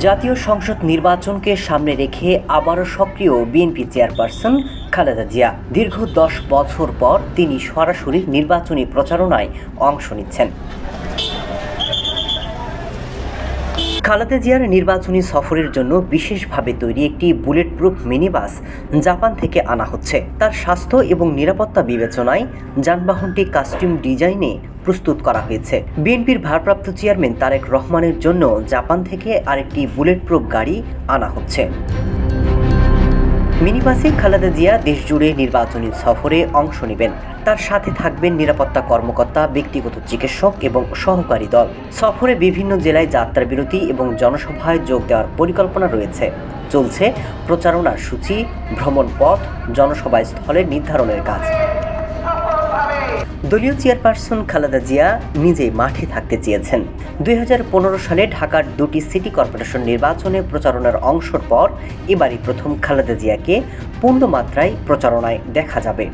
জাতীয় সংসদ নির্বাচনকে সামনে রেখে আবারও সক্রিয় বিএনপি চেয়ারপারসন খালেদা জিয়া। দীর্ঘ দশ বছর পর তিনি সরাসরি নির্বাচনী প্রচারণায় অংশ নিচ্ছেন। খালেদা জিয়ার নির্বাচনী সফরের জন্য বিশেষভাবে তৈরি একটি bullet proof mini bus Japan থেকে আনা হচ্ছে। তার স্বাস্থ্য এবং নিরাপত্তা বিবেচনায় যানবাহনটি কাস্টিউম ডিজাইনে প্রস্তুত করা হয়েছে। বিএনপির ভারপ্রাপ্ত চেয়ারম্যান তারেক রহমানের জন্য জাপান থেকে আরেকটি বুলেট প্রুফ গাড়ি আনা হচ্ছে। মিনিবাসে খালেদা জিয়া দেশজুড়ে নির্বাচনী সফরে অংশ নেবেন। তার সাথে থাকবেন নিরাপত্তা কর্মকর্তা, ব্যক্তিগত চিকিৎসক এবং সহকারী দল। সফরে বিভিন্ন জেলায় যাত্রা বিরতি এবং জনসভায় যোগ দেওয়ার পরিকল্পনা রয়েছে। চলছে প্রচারণার সূচি, ভ্রমণ পথ জনসভা স্থলে নির্ধারণের কাজ। দলীয় চেয়ারপারসন খালেদা জিয়া নিজেই মাঠে থাকতে চেয়েছেন। দুই হাজার পনেরো সালে ঢাকার দুটি সিটি কর্পোরেশন নির্বাচনে প্রচারণার অংশর পর এবারই প্রথম খালেদা জিয়াকে পূর্ণমাত্রায় প্রচারণায় দেখা যাবে।